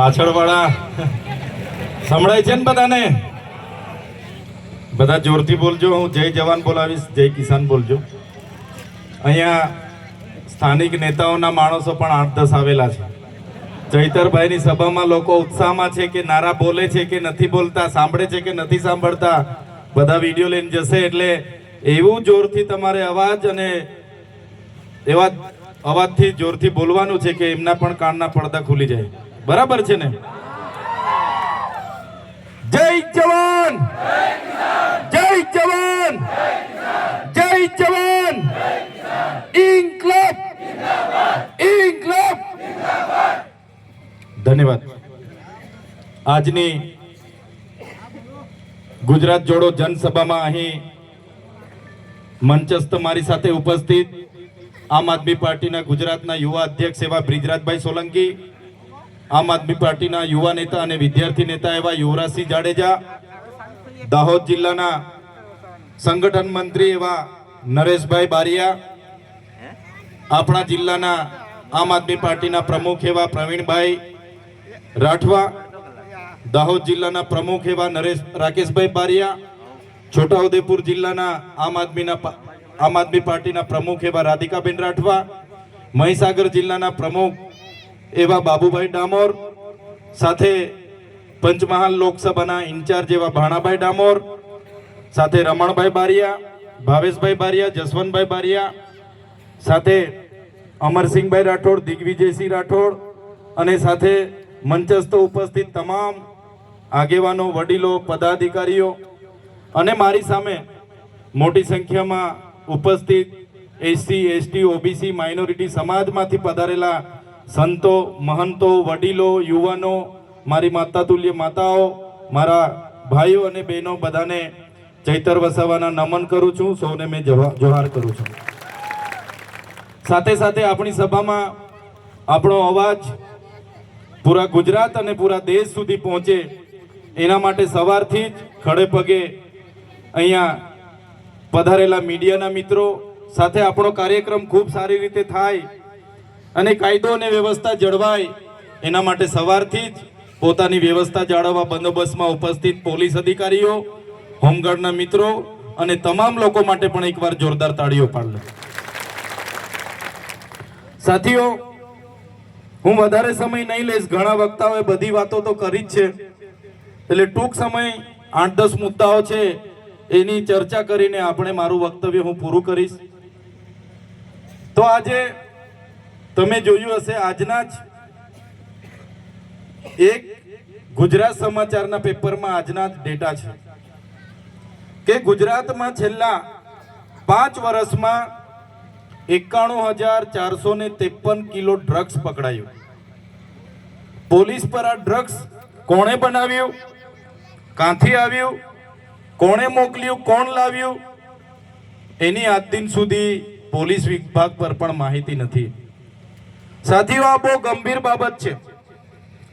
પાછળ વાળા સંભળાય છે ને બધાને? બધા જોરથી બોલજો. હું જય જવાન બોલાવીશ, જય કિસાન બોલજો. અહીંયા સ્થાનિક નેતાઓના માણસો પણ આઠ દસ આવેલા છે. ચૈતરભાઈની સભામાં લોકો ઉત્સાહમાં છે કે નારા બોલે છે કે નથી બોલતા, સાંભળે છે કે નથી સાંભળતા, બધા વીડિયો લઈને જશે એટલે એવું જોરથી તમારે અવાજ અને એવા અવાજથી જોરથી બોલવાનું છે કે એમના પણ કાનના પડદા ખુલી જાય. બરાબર છે ને? જય જવાન! જય જવાન! જય જવાન! ઇન્કલાબ! ઇન્કલાબ! ધન્યવાદ. આજની ગુજરાત જોડો જનસભામાં અહીં મંચસ્થ મારી સાથે ઉપસ્થિત આમ આદમી પાર્ટીના ગુજરાતના યુવા અધ્યક્ષ એવા બ્રિજરાજભાઈ સોલંકી આમ આદમી પાર્ટીના યુવા નેતા અને વિદ્યાર્થી નેતા એવા યુવરાજસિંહ જાડેજા, દાહોદ જિલ્લાના સંગઠન મંત્રી એવા નરેશભાઈ બારિયા, આપણા જિલ્લાના આમ આદમી પાર્ટીના પ્રમુખ એવા પ્રવીણભાઈ રાઠવા, દાહોદ જિલ્લાના પ્રમુખ એવા નરેશ, રાકેશભાઈ બારિયા, છોટાઉદેપુર જિલ્લાના આમ આદમીના આમ આદમી પાર્ટીના પ્રમુખ એવા રાધિકાબેન રાઠવા, મહીસાગર જિલ્લાના પ્રમુખ એવા બાબુભાઈ ડામોર સાથે પંચમહાલ લોકસભાના ઇન્ચાર્જ એવા ભાણાભાઈ ડામોર, સાથે રમણભાઈ બારિયા, ભાવેશભાઈ બારિયા, જસવંતભાઈ બારિયા, સાથે અમરસિંહભાઈ રાઠોડ, દિગ્વિજયસિંહ રાઠોડ અને સાથે મંચસ્થ ઉપસ્થિત તમામ આગેવાનો, વડીલો, પદાધિકારીઓ અને મારી સામે મોટી સંખ્યામાં ઉપસ્થિત એસસી, એસટી, ઓબીસી, માઇનોરિટી સમાજમાંથી પધારેલા સંતો, મહંતો, વડીલો, યુવાનો, મારી માતા તુલ્ય માતાઓ, મારા ભાઈઓ અને બહેનો બધાને ચૈતર વસાવાના નમન કરું છું, સૌને મેં જોહાર કરું છું. સાથે સાથે આપણી સભામાં આપણો અવાજ પૂરા ગુજરાત અને પૂરા દેશ સુધી પહોંચે એના માટે સવારથી જ ખડે પગે અહીંયા પધારેલા મીડિયાના મિત્રો, સાથે આપણો કાર્યક્રમ ખૂબ સારી રીતે થાય અને કાયદો અને વ્યવસ્થા જળવાય એના માટે સવારથી જ પોતાની વ્યવસ્થા જાળવવા બંદોબસ્તમાં ઉપસ્થિત પોલીસ અધિકારીઓ, હોમગાર્ડના મિત્રો અને તમામ લોકો માટે પણ એકવાર જોરદાર તાળીઓ પાડ લો સાથીઓ, હું વધારે સમય નહીં લઈશ. ઘણા વક્તાઓએ બધી વાતો તો કરી જ છે. એટલે ટૂંક સમય આઠ દસ મુદ્દાઓ છે, એની ચર્ચા કરીને આપણે મારું વક્તવ્ય હું પૂરું કરીશ. તો આજે તમે જોયું હશે આજના જ એક ગુજરાત સમાચારના પેપરમાં આજના જ ડેટા છે કે ગુજરાતમાં છેલ્લા પાંચ વર્ષમાં એકાણું હજાર ચારસો ને ત્રેપન કિલો ડ્રગ્સ પકડાયું. પોલીસ પર આ ડ્રગ્સ કોણે બનાવ્યું? કાંથી આવ્યું? કોણે મોકલ્યું? કોણ લાવ્યું? એની આજ દિન સુધી પોલીસ વિભાગ પર પણ માહિતી નથી. સાથીઓ આ બહુ ગંભીર બાબત છે.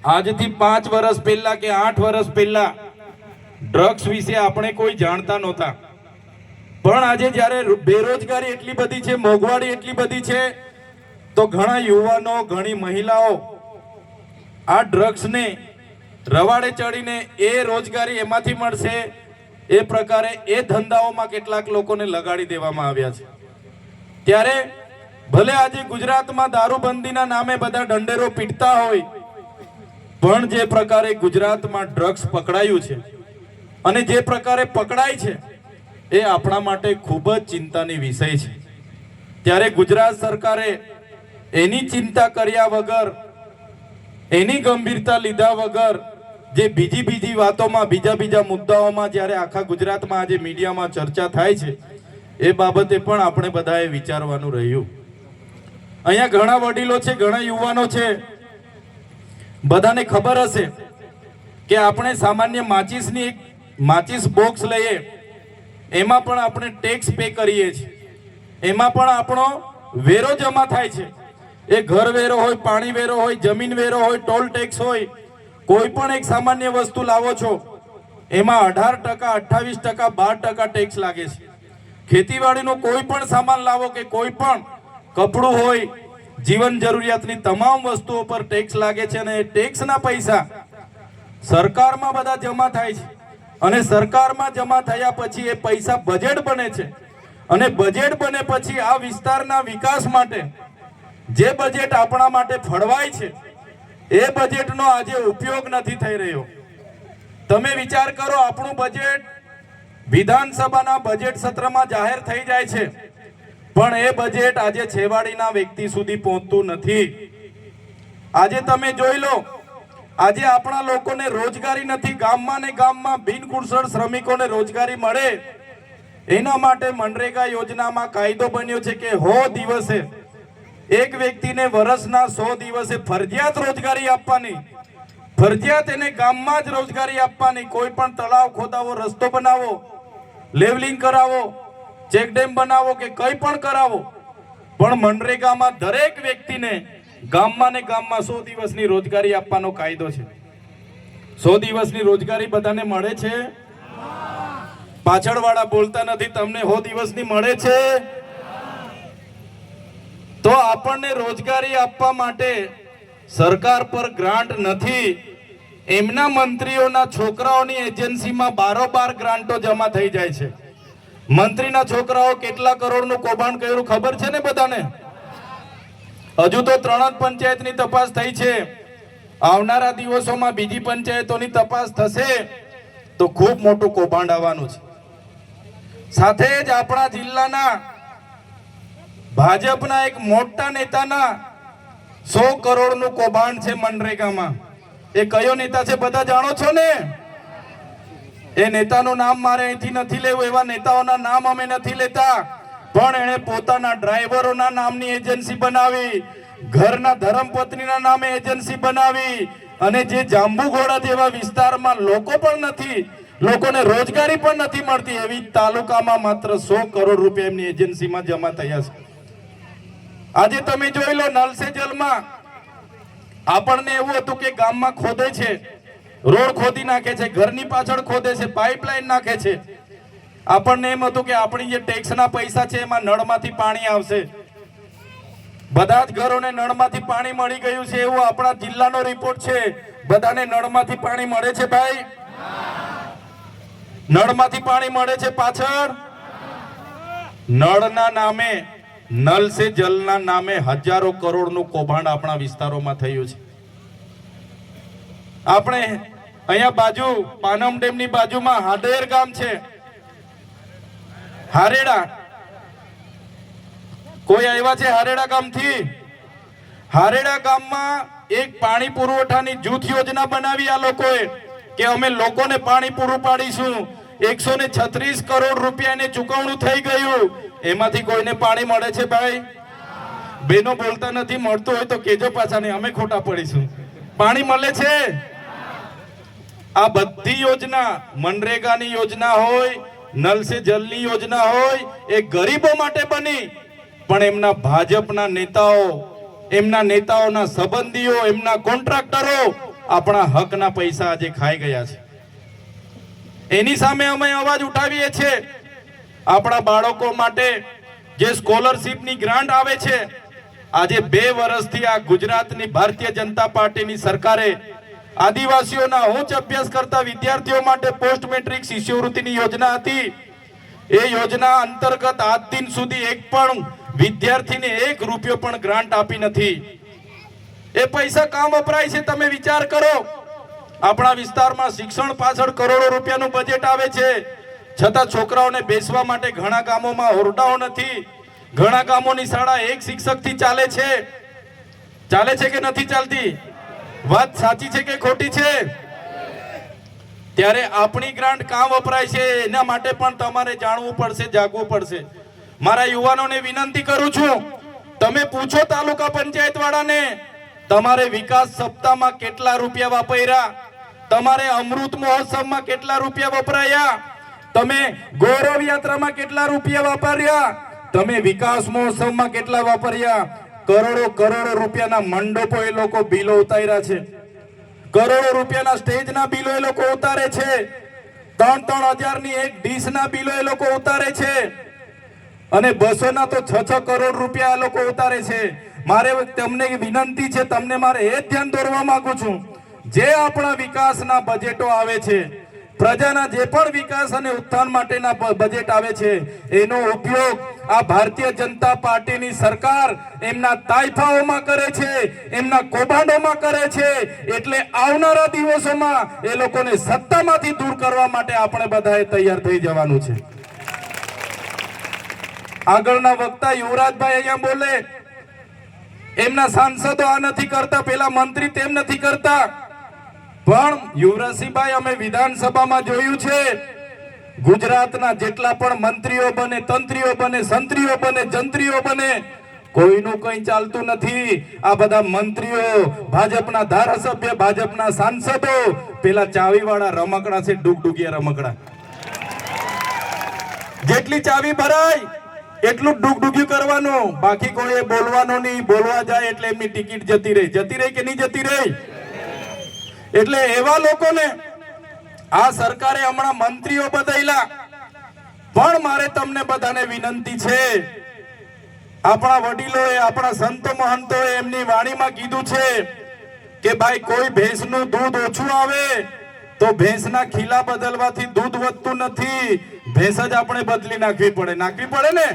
આજથી પાંચ વર્ષ પહેલા કે આઠ વર્ષ પહેલા ડ્રગ્સ વિશે આપણે કોઈ જાણતા નહોતા. પણ આજે જ્યારે બેરોજગારી એટલી બધી છે, મોંઘવારી એટલી બધી છે, તો ઘણા યુવાનો, ઘણી મહિલાઓ આ ડ્રગ્સને રવાડે ચડીને એ રોજગારી એમાંથી મળશે, એ પ્રકારે એ ધંધાઓમાં કેટલાક લોકોને લગાડી દેવામાં આવ્યા છે. ત્યારે ભલે આજે ગુજરાતમાં દારૂબંધીના નામે બધા દંડેરો પીટતા હોય, પણ જે પ્રકારે ગુજરાતમાં ડ્રગ્સ પકડાયું છે અને જે પ્રકારે પકડાય છે, એ આપણા માટે ખૂબ જ ચિંતાની વિષય છે. ત્યારે ગુજરાત સરકારે એની ચિંતા કર્યા વગર, એની ગંભીરતા લીધા વગર, જે બીજી બીજી વાતોમાં, બીજા બીજા મુદ્દાઓમાં જ્યારે આખા ગુજરાતમાં આજે મીડિયામાં ચર્ચા થાય છે, એ બાબતે પણ આપણે બધાએ વિચારવાનું રહ્યું. અહીંયા ઘણા વડીલો છે, ઘણા યુવાનો છે. બધાને ખબર હશે કે આપણે સામાન્ય માચીસની એક માચીસ બોક્સ લઈએ, એમાં પણ આપણે ટેક્સ પે કરીએ છીએ. એમાં પણ આપણો વેરો જમા થાય છે. એ ઘર વેરો હોય, પાણી વેરો હોય, જમીન વેરો હોય, ટોલ ટેક્સ હોય, કોઈ પણ એક સામાન્ય વસ્તુ લાવો છો, એમાં અઢાર ટકા, અઠ્ઠાવીસ ટકા, બાર ટકા ટેક્સ લાગે છે. ખેતીવાડીનો કોઈ પણ સામાન લાવો કે કોઈ પણ કપડું હોય, જીવન જરૂરિયાતની તમામ વસ્તુઓ પર ટેક્સ લાગે છે અને એ ટેક્સના પૈસા સરકારમાં બધા જમા થાય છે. અને સરકારમાં જમા થયા પછી એ પૈસા બજેટ બને છે. અને બજેટ બને પછી આ વિસ્તારના વિકાસ માટે જે બજેટ આપણા માટે ફળવાય છે, એ બજેટનો આજે ઉપયોગ નથી થઈ રહ્યો. તમે વિચાર કરો, આપણું બજેટ વિધાનસભાના બજેટ સત્રમાં જાહેર થઈ જાય છે. પણ એ બજેટ આજે છેવાડીના વ્યક્તિ સુધી પહોંચતું નથી. આજે તમે જોઈ લો, આજે આપણા લોકોને રોજગારી નથી, ગામમાં ને ગામમાં બિનકુશળ શ્રમિકોને રોજગારી મળે. એના માટે મનરેગા યોજનામાં કાયદો બન્યો છે કે હો દિવસે એક વ્યક્તિને વર્ષના સો દિવસે ફરજિયાત રોજગારી આપવાની, ફરજિયાત એને ગામમાં જ રોજગારી આપવાની, કોઈ પણ તળાવ ખોદાવો, રસ્તો બનાવો, લેવલિંગ કરાવો ચેક ડેમ બનાવો કે કંઈ પણ કરાવો. પણ મનરેગામાં દરેક વ્યક્તિને ગામમાં ને ગામમાં સો દિવસની રોજગારી આપવાનો કાયદો છે. સો દિવસની રોજગારી બધાને મળે છે? પાછળવાળા બોલતા નથી, તમને સો દિવસની મળે છે? તો આપણને રોજગારી આપવા માટે સરકાર પર ગ્રાન્ટ નથી. એમના મંત્રીઓના છોકરાઓની એજન્સીમાં બારોબાર ગ્રાન્ટો જમા થઈ જાય છે. મંત્રીના છોકરાઓ કેટલા કરોડનું કૌભાંડ કર્યું ખબર છે ને બધાને? હજુ તો ત્રણ જ પંચાયતની તપાસ થઈ છે. આવનારા દિવસોમાં બીજી પંચાયતોની તપાસ થશે તો ખૂબ મોટું કૌભાંડ આવવાનું છે. સાથે જ આપણા જિલ્લાના ભાજપના એક મોટા નેતાના સો કરોડનું કૌભાંડ છે મનરેગામાં. એ કયો નેતા છે બધા જાણો છો ને? એ નેતાનું નામ મારે અહીંથી નથી લેવું, એવા નેતાઓના નામ અમે નથી લેતા. પણ એણે પોતાના ડ્રાઈવરોના નામની એજન્સી બનાવી, ઘરના ધર્મપત્નીના નામે એજન્સી બનાવી, અને જે જાંબુઘોડા જેવા વિસ્તારમાં લોકો પણ નથી, લોકોને રોજગારી પણ નથી મળતી, એવી તાલુકામાં માત્ર સો કરોડ રૂપિયા એમની એજન્સીમાં જમા થયા છે. આજે તમે જોઈ લો નલસે જલમાં આપણને એવું હતું કે ગામમાં ખોદે છે. રોડ ખોદી નાખે છે, ઘરની પાછળ ખોદે છે પાઇપલાઇન નાખે છે. આપણને એમ હતું કે આપણી જે ટેક્સના પૈસા છે, એમાં નળમાંથી પાણી આવશે. બધા જ ઘરોને નળમાંથી પાણી મળી ગયું છે, એવું આપણા જિલ્લાનો રિપોર્ટ છે. બધાને નળમાંથી પાણી મળે છે, ભાઈ? નળમાંથી પાણી મળે છે પાછળ? નળના નામે, નલ સે જલના નામે હજારો કરોડનું કૌભાંડ આપણા વિસ્તારોમાં થયું છે. આપણે અહીંયા બાજુ પાનમ ડેમની બાજુમાં હાદેર ગામ છે. હારેડા. કોઈ આવ્યા છે હારેડા ગામથી? હારેડા ગામમાં એક પાણી પુરવઠાની જૂથ યોજના બનાવી આ લોકોએ કે અમે લોકોને પાણી પૂરું પાડીશું. એકસો ને છત્રીસ કરોડ રૂપિયાની ચુકવણું થઈ ગયું. એમાંથી કોઈને પાણી મળે છે ભાઈ? બેનો બોલતા નથી, મળતું હોય તો કેજો પાછા અમે ખોટા પડીશું. પાણી મળે છે? આ બધી યોજના મનરેગાની યોજના હોય નલ સે જલની યોજના હોય, એ ગરીબો માટે બની. પણ એમના ભાજપના નેતાઓ, એમના નેતાઓના સંબંધીઓ, એમના કોન્ટ્રાક્ટરો આપણા હકના પૈસા આજે ખાઈ ગયા છે. એની સામે અમે અવાજ ઉઠાવીએ છીએ. આપણા બાળકો માટે જે સ્કોલરશીપની ગ્રાન્ટ આવે છે, આજે બે વર્ષથી આ ગુજરાતની ભારતીય જનતા પાર્ટીની સરકારે આદિવાસીઓના ઉચ્ચ અભ્યાસ કરતા વિદ્યાર્થીઓ માટે પોસ્ટ મેટ્રિક શિષ્યવૃત્તિની યોજના હતી. એ યોજના અંતર્ગત આજ દિન સુધી એક પણ વિદ્યાર્થીને એક રૂપિયો પણ ગ્રાન્ટ આપી નથી. એ પૈસા કામ વપરાય છે તમે વિચાર કરો. આપણા વિસ્તારમાં શિક્ષણ પાછળ કરોડો રૂપિયાનું બજેટ આવે છે. છતાં છોકરાઓને બેસવા માટે ઘણા ગામોમાં ઓરડાઓ નથી. ઘણા ગામોની શાળા એક શિક્ષકથી ચાલે છે. ચાલે છે કે નથી ચાલતી? વાત સાચી છે કે ખોટી છે? ત્યારે આપણી ગ્રાન્ટ કામ વપરાય છે? એના માટે પણ તમારે જાણવું પડશે, જાગવું પડશે. મારા યુવાનોને વિનંતી કરું છું, તમે પૂછો તાલુકા પંચાયત વાળાને તમારે વિકાસ સપ્તાહમાં કેટલા રૂપિયા વાપર્યા? તમારે અમૃત મહોત્સવમાં કેટલા રૂપિયા વપરાયા? તમે ગૌરવ યાત્રામાં કેટલા રૂપિયા વાપર્યા? તમે વિકાસ મહોત્સવમાં કેટલા વાપર્યા? કરોડો કરોડો રૂપિયાના મંડપો એ લોકો બિલો ઉતાર્યા છે. કરોડો રૂપિયાના સ્ટેજના બિલો એ લોકો ઉતારે છે. ત્રણ ત્રણ હજારની એક ડીશના બિલો એ લોકો ઉતારે છે. અને બસો ના તો છ છ કરોડ રૂપિયા એ લોકો ઉતારે છે. મારે તમને વિનંતી છે, તમને મારે એ ધ્યાન દોરવા માંગુ છું. જે આપણા વિકાસના બજેટો આવે છે પ્રજાના જે પણ વિકાસ અને ઉત્થાન માટેના બજેટ આવે છે, એનો ઉપયોગ આ ભારતીય જનતા પાર્ટીની સરકાર એમના તાઇફાઓમાં કરે છે, એમના કૌભાંડોમાં કરે છે, એટલે આવનારા દિવસોમાં એ લોકોને સત્તામાંથી દૂર કરવા માટે આપણે બધાએ તૈયાર થઈ જવાનું છે. આગળના વક્તા યુવરાજભાઈ અહીંયા બોલે, એમના સાંસદો આ નથી કરતા, પેલા મંત્રી તેમ નથી કરતા. પણ યુવરાજસિંહભાઈ અમે વિધાનસભામાં જોયું છે, ગુજરાતના જેટલા પણ મંત્રીઓ બને, તંત્રીઓ બને, સંત્રીઓ બને, જંત્રીઓ બને, કોઈનું કંઈ ચાલતું નથી. આ બધા મંત્રીઓ, ભાજપના ધારાસભ્ય, ભાજપના સાંસદો, પેલા ચાવીવાળા રમકડા છે, ડુગડુગિયા રમકડા. જેટલી ચાવી ભરાય, એટલું ડુગડુગ્યું કરવાનું. બાકી કોઈ બોલવાનું નહીં. બોલવા જાય એટલે એમની ટિકિટ જતી રહી. જતી રહી કે નહીં જતી રહી? એટલે એવા લોકોને આ સરકારે હમણાં મંત્રીઓ બદલ્યા પણ મારે તમને બધાને વિનંતી છે. આપણા વડીલોએ, આપણા સંતો મહંતોએ એમની વાણીમાં કીધું છે કે ભાઈ, કોઈ ભેંસનું દૂધ ઓછું આવે તો ભેંસના ખીલા બદલવાથી દૂધ વધતું નથી. ભેંસ જ આપણે બદલી નાખવી પડે. નાખવી પડે ને?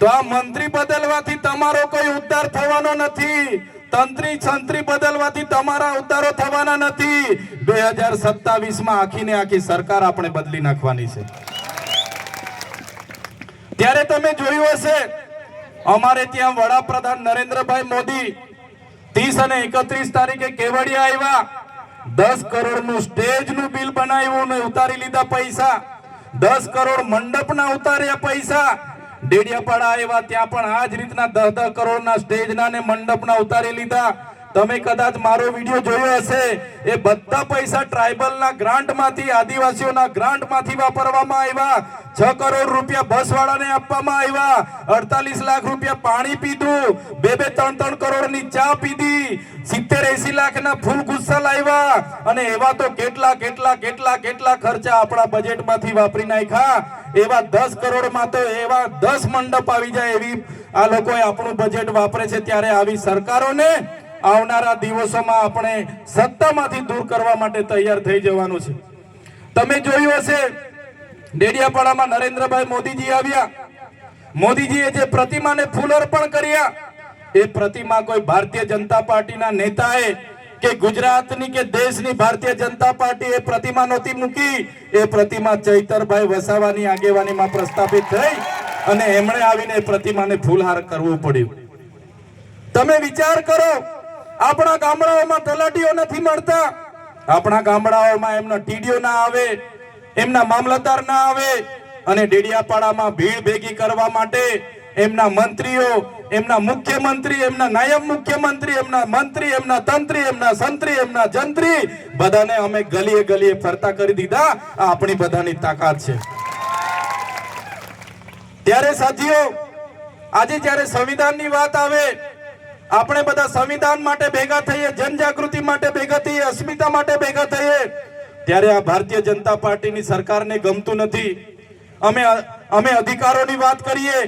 તો આ મંત્રી બદલવાથી તમારો કોઈ ઉદ્ધાર થવાનો નથી. તંત્રી સંત્રી બદલવાથી તમારા ઉદ્ધારો થવાના નથી. બે હજાર સત્તાવીસમાં આખી ને આખી સરકાર આપણે બદલી નાખવાની છે. ત્યારે તમે જોયું હશે, અમારે ત્યાં વડાપ્રધાન નરેન્દ્રભાઈ મોદી ત્રીસ અને એકત્રીસ તારીખે કેવડિયા આવ્યા. દસ કરોડનું સ્ટેજનું બિલ બનાવ્યું ને ઉતારી લીધા પૈસા. દસ કરોડ મંડપના ઉતાર્યા પૈસા. ડેડિયાપાડા આવ્યા ત્યાં પણ આ જ રીતના દસ દસ કરોડના સ્ટેજના ને મંડપના ઉતારી લીધા. તમે કદાચ મારો વીડિયો જોયો હશે, એ બધા પૈસા ટ્રાઇબલના ગ્રાન્ટમાંથી, આદિવાસીઓના ગ્રાન્ટમાંથી વાપરવામાં આવ્યા. છ કરોડ રૂપિયા બસ વાળાને આપવામાં આવ્યા. અડતાલીસ લાખ રૂપિયા પાણી પીધું. બે બે ત્રણ ત્રણ કરોડની ચા પીધી. સિત્તેર એસી લાખના ફૂલ ગુસ્સા લાવ્યા. અને એવા તો કેટલા કેટલા કેટલા કેટલા ખર્ચા આપણા બજેટમાંથી વાપરી નાખ્યા. એવા દસ કરોડમાં તો એવા દસ મંડપ આવી જાય એવી આ લોકોએ આપણું બજેટ વાપરે છે ત્યારે આવી સરકારોને આવનારા દિવસોમાં આપણે સત્તામાંથી દૂર કરવા માટે તૈયાર થઈ જવાનું છે. તમે જોયું હશે, ડેડિયાપાડામાં નરેન્દ્રભાઈ મોદીજી આવ્યા. મોદીજીએ જે પ્રતિમાને ફૂલ અર્પણ કર્યા, એ પ્રતિમા કોઈ ભારતીય જનતા પાર્ટીના નેતાએ કે ગુજરાતની કે દેશની ભારતીય જનતા પાર્ટી એ પ્રતિમા નહોતી મૂકી, એ પ્રતિમા ચૈતરભાઈ વસાવાની આગેવાનીમાં પ્રસ્થાપિત થઈ અને એમણે આવીને પ્રતિમાને ફૂલહાર કરવું પડ્યું. તમે વિચાર કરો, આપણા ગામડાઓમાં તલાટીઓ નથી મળતા. આપણા ગામડાઓમાં એમના ટીડીઓ ના આવે, એમના મામલતદાર ના આવે અને ડેડિયાપાડામાં ભીડ ભેગી કરવા માટે એમના મંત્રીઓ એમના મુખ્યમંત્રી, એમના નાયબ મુખ્યમંત્રી, એમના મંત્રી, એમના તંત્રી, એમના સંત્રી, એમના જંત્રી, બધાને અમે ગલીએ ગલીએ ફરતા કરી દીધા. આ આપણી બધાની તાકાત છે. ત્યારે સાથીઓ, આજે જ્યારે સંવિધાનની વાત આવે, આપણે બધા સંવિધાન માટે ભેગા થઈએ, જનજાગૃતિ માટે ભેગા થઈએ, અસ્મિતા માટે ભેગા થઈએ, ત્યારે આ ભારતીય જનતા પાર્ટીની સરકારને ગમતું નથી. અમે અમે અધિકારોની વાત કરીએ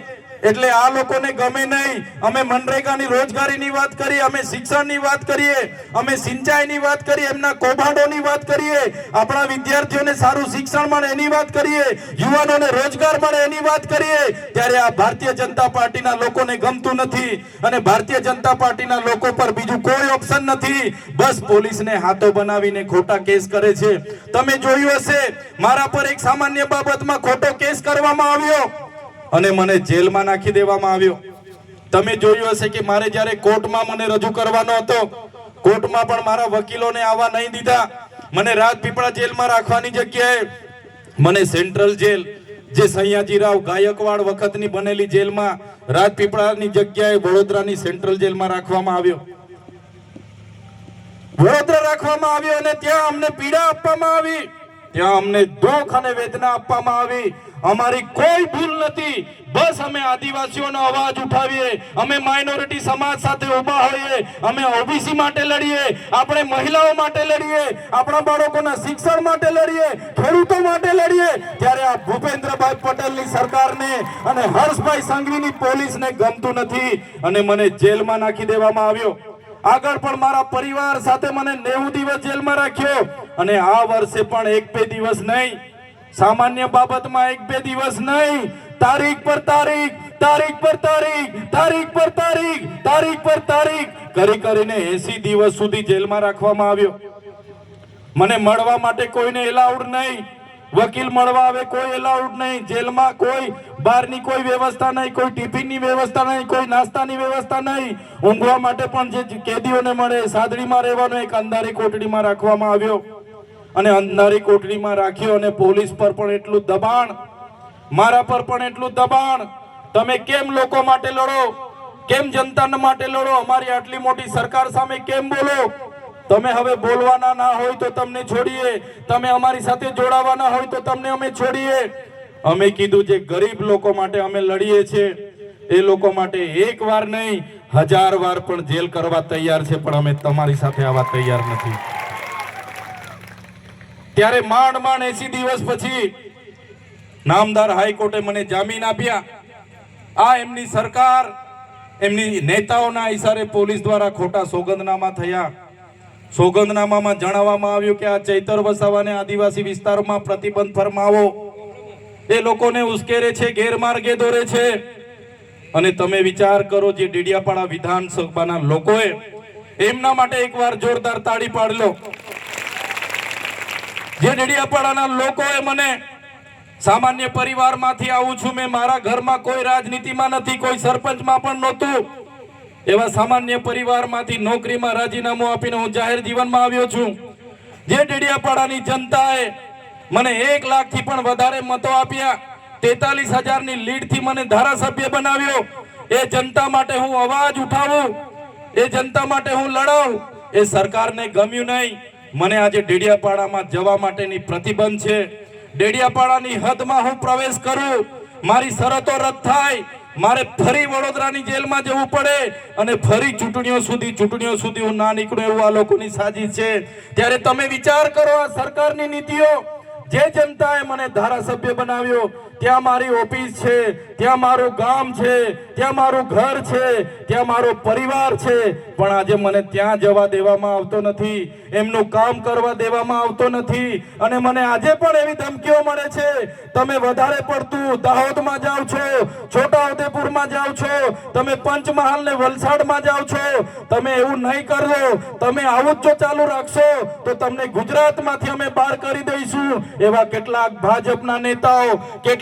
એટલે આ લોકોને ગમે નહીં. અમે મનરેગાની રોજગારીની વાત કરીએ, અમે શિક્ષણની વાત કરીએ, અમે સિંચાઈની વાત કરીએ, એમના કૌભાંડોની વાત કરીએ, આપણા વિદ્યાર્થીઓને સારું શિક્ષણ મળે એની વાત કરીએ, યુવાનોને રોજગાર મળે એની વાત કરીએ, ત્યારે આ ભારતીય જનતા પાર્ટીના લોકોને ગમતું નથી અને ભારતીય જનતા પાર્ટીના લોકો પર બીજું કોઈ ઓપ્શન નથી. બસ પોલીસને હાથો બનાવીને ખોટા કેસ કરે છે. તમે જોયું હશે, મારા પર એક સામાન્ય બાબતમાં ખોટો કેસ કરવામાં આવ્યો. અને મને જેલમાં નાખી દેવામાં આવ્યો. તમે જોયું હશે કે મારે જ્યારે કોર્ટમાં મને રજૂ કરવાનો હતો, કોર્ટમાં પણ મારા વકીલોને આવવા નહીં દીધા. મને રાજપીપળા જેલમાં રાખવાની જગ્યાએ મને સેન્ટ્રલ જેલ, જે સયાજીરાવ ગાયકવાડ વખતની બનેલી જેલમાં રાજપીપળાની જગ્યાએ વડોદરાની સેન્ટ્રલ જેલમાં રાખવામાં આવ્યો. વડોદરા રાખવામાં આવ્યો અને ત્યાં અમને પીડા આપવામાં આવી. ત્યાં અમને દુઃખ અને વેદના આપવામાં આવી. અમારી કોઈ ભૂલ નથી. બસ અમે આદિવાસીઓનો અવાજ ઉઠાવીએ, અમે માઇનોરિટી સમાજ સાથે ઊભા હોઈએ, અમે ઓબીસી માટે લડીએ, આપણે મહિલાઓ માટે લડીએ, આપણા બાળકોના શિક્ષણ માટે લડીએ, ખેડૂતો માટે લડીએ. ત્યારે આ ભૂપેન્દ્રભાઈ પટેલની સરકારને અને હર્ષભાઈ સંઘવીની પોલીસને ગમતું નથી અને મને જેલમાં નાખી દેવામાં આવ્યો. આગળ પણ મારા પરિવાર સાથે મને નેવું દિવસ જેલમાં રાખ્યો. અને આ વર્ષે પણ એક બે દિવસ નહીં. સામાન્ય બાબતમાં એક બે દિવસ નહીં. તારીખ પર તારીખ તારીખ પર તારીખ તારીખ પર તારીખ તારીખ પર તારીખ. કરી કરીને એસી દિવસ સુધી જેલમાં રાખવામાં આવ્યો. મને મળવા માટે કોઈને એલાઉડ નહીં. વકીલ મળવા આવે કોઈ એલાઉડ નહીં. જેલમાં કોઈ, બહારની કોઈ વ્યવસ્થા નહીં, કોઈ ટિફિનની વ્યવસ્થા નહીં, કોઈ નાસ્તાની વ્યવસ્થા નહીં. ઊંઘવા માટે પણ જે કેદીઓને મળે, સાદડીમાં રહેવાનો એક અંધારી કોટડીમાં રાખવામાં આવ્યો. અને અંધારી કોટડીમાં રાખ્યો અને પોલીસ પર પણ એટલું દબાણ, મારા પર પણ એટલું દબાણ. તમે કેમ લોકો માટે લડો? કેમ જનતા માટે લડો? અમારી આટલી મોટી સરકાર સામે કેમ બોલો? તમે હવે બોલવાના ના હોય તો તમને છોડીએ. તમે અમારી સાથે જોડાવાના હોય તો તમને અમે છોડીએ. અમે કીધું જે ગરીબ લોકો માટે અમે લડીએ છીએ, એ લોકો માટે એક વાર નહીં, હજાર વાર પણ જેલ કરવા તૈયાર છે, પણ અમે તમારી સાથે આવવા તૈયાર નથી. ત્યારે માંડ માંડ એસી દિવસ પછી નામદાર હાઈકોર્ટે મને જામીન આપ્યા. આ એમની સરકાર, એમની નેતાઓના ઇશારે પોલીસ દ્વારા ખોટા સોગંદનામા થયા. સોગંદનામામાં જણાવવામાં આવ્યું કે આ ચૈતર વસાવાને આદિવાસી વિસ્તારોમાં પ્રતિબંધ ફરમાવો. એ લોકોને ઉશ્કેરે છે, ગેરમાર્ગે દોરે છે. અને તમે વિચાર કરો જે ડેડિયાપાડા વિધાનસભાના લોકોએ, એમના માટે એકવાર જોરદાર તાળી પાડી લો. જે ડેડિયાપાડાના લોકોએ મને સામાન્ય પરિવારમાંથી આવું છું, મેં મારા ઘરમાં કોઈ રાજનીતિમાં નથી, કોઈ સરપંચમાં પણ નહોતું. એવા સામાન્ય પરિવારમાંથી નોકરીમાં રાજીનામું આપીને હું જાહેર જીવનમાં આવ્યો છું. જે ડેડિયાપાડાની જનતાએ મને એક લાખથી પણ વધારે મતો આપ્યા. તેતાલીસ હજારની લીડથી મને ધારાસભ્ય બનાવ્યો. એ જનતા માટે હું અવાજ ઉઠાવું, એ જનતા માટે હું લડાઉં એ સરકારને ગમ્યું નહીં. મને આજે ડેડિયાપાડામાં જવા માટેની પ્રતિબંધ છે. ડેડિયાપાડાની હદમાં હું પ્રવેશ કરું. મારી શરતો રદ થાય. મારે ફરી વડોદરાની જેલમાં જવું પડે અને ફરી ચૂંટણીઓ સુધી ચૂંટણીઓ સુધી હું ના નીકળું એવું આ લોકોની સાજીશ છે. ત્યારે તમે વિચાર કરો આ સરકારની નીતિઓ. જે જનતાએ મને ધારાસભ્ય બનાવ્યો ત્યાં મારી ઓફિસ છે, ત્યાં મારું ગામ છે, ત્યાં મારું ઘર છે, ત્યાં મારો પરિવાર છે. પણ આજે મને ત્યાં જવા દેવામાં આવતો નથી, એમનું કામ કરવા દેવામાં આવતો નથી. અને મને આજે પણ એવી ધમકીઓ મળે છે, તમે વધારે પડતું દાહોદમાં જાઓ છો, છોટાઉદેપુરમાં જાઓ છો, તમે પંચમહાલ ને વલસાડમાં જાઓ છો, તમે એવું નહીં કરો તમે આવું જ જો ચાલુ રાખશો, તો તમને ગુજરાતમાંથી અમે બહાર કરી દઈશું. એવા કેટલાક ભાજપના નેતાઓ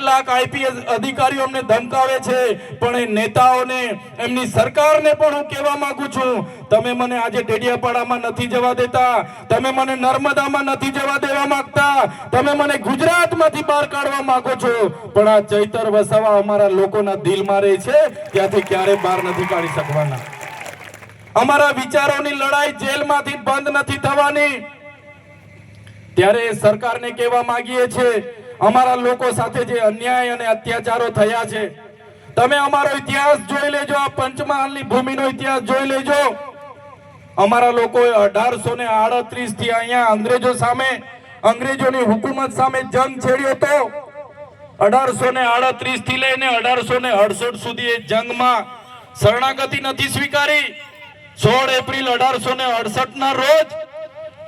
કેટલાક આઈપીએસ અધિકારીઓ અમને ધમકાવે છે, પણ એ નેતાઓને, એમની સરકારને પણ હું કહેવા માંગુ છું, તમે મને આજે ડેડિયાપાડામાં નથી જવા દેતા, તમે મને નર્મદામાં નથી જવા દેવા માંગતા, તમે મને ગુજરાતમાંથી બહાર કાઢવા માંગો છો, પણ આ ચૈતર વસાવા અમારા લોકોના દિલમાં રહે છે, ત્યાંથી ક્યારે બહાર નથી કાઢી શકવાના. અમારા વિચારોની લડાઈ જેલમાંથી બંધ નથી થવાની. ત્યારે સરકારને કહેવા માંગીએ છીએ અમારા લોકો સાથે જે અન્યાય અને અત્યાચારો થયા છે, તમે અમારો ઇતિહાસ જોઈ લેજો, આ પંચમહાલની ભૂમિનો ઇતિહાસ જોઈ લેજો. અમારા લોકોએ અઢારસો ને આડત્રીસથી અહીંયા અંગ્રેજો સામે, અંગ્રેજોની હુકુમત સામે જંગ છેડ્યો હતો. અઢારસો ને આડત્રીસથી લઈને અઢારસો ને અડસઠ સુધી એ જંગમાં શરણાગતિ નથી સ્વીકારી. સોળ એપ્રિલ અઢારસો ને અડસઠ ના રોજ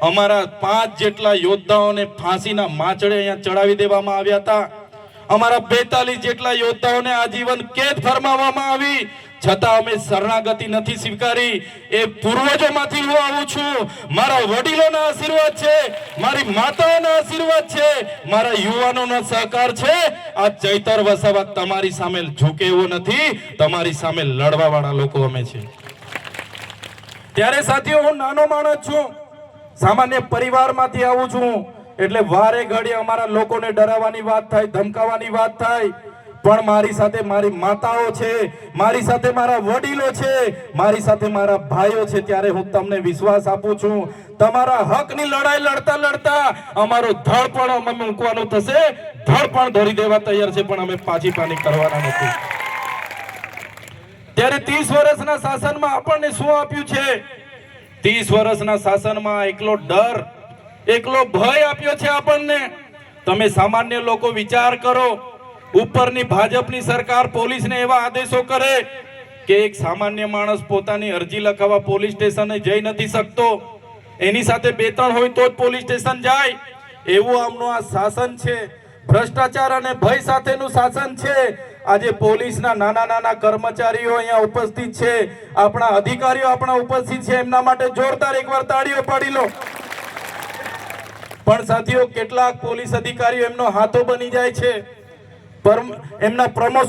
અમારા પાંચ જેટલા યોદ્ધાઓને ફાંસીના માચડે અહીંયા ચડાવી દેવામાં આવ્યા હતા. અમારા બેતાલીસ જેટલા યોદ્ધાઓને આજીવન કેદ ફરમાવવામાં આવી. છતાં અમે શરણાગતિ નથી સ્વીકારી. એ પૂર્વજોમાંથી હું આવું છું. મારા વડીલોના આશીર્વાદ છે. મારી માતાઓના આશીર્વાદ છે. મારા યુવાનોનો સહકાર છે. આ ચૈતર વસાવા તમારી સામે ઝૂકે એવો નથી. તમારી સામે લડવાવાળા લોકો અમે છે ત્યારે સાથીઓ, હું નાનો માણસ છું. સામાન્ય પરિવારમાંથી આવું છું. એટલે વારે ઘડી અમારા લોકોને ડરાવવાની વાત થાય, ધમકાવવાની વાત થાય. પણ મારી સાથે મારી માતાઓ છે, મારી સાથે મારા વડીલો છે, મારી સાથે મારા ભાઈઓ છે, ત્યારે હું તમને વિશ્વાસ આપું છું. તમારા હકની લડાઈ લડતા લડતા અમારો ધડ પણ અમે મૂકવાનું થશે. ધડ પણ ધરી દેવા તૈયાર છે, પણ અમે પાછી પાની કરવાના નથી. ત્યારે ત્રીસ વર્ષના શાસનમાં આપણને શું આપ્યું છે? ત્રીસ વર્ષના શાસનમાં એકલો ડર, એકલો ભય આપ્યો છે આપણને. તમે સામાન્ય લોકો વિચાર કરો, ઉપરની ભાજપની સરકાર પોલીસને એવા આદેશો કરે કે એક સામાન્ય માણસ પોતાની અરજી લખાવવા પોલીસ સ્ટેશને જઈ નથી શકતો. એની સાથે બે ત્રણ હોય તો જ પોલીસ સ્ટેશન જાય. એવું આમનું આ શાસન છે. ભ્રષ્ટાચાર અને ભય સાથેનું શાસન છે. આજે પોલીસના નાના નાના કર્મચારીઓ અહીંયા ઉપસ્થિત છે. આપણા અધિકારીઓ આપણા ઉપસ્થિત છે. એમના માટે જોરદાર એકવાર તાળીઓ પાડી લો. પણ સાથીઓ, કેટલાક પોલીસ અધિકારીઓ એમનો હાથો બની જાય છે. એમના પ્રમોશન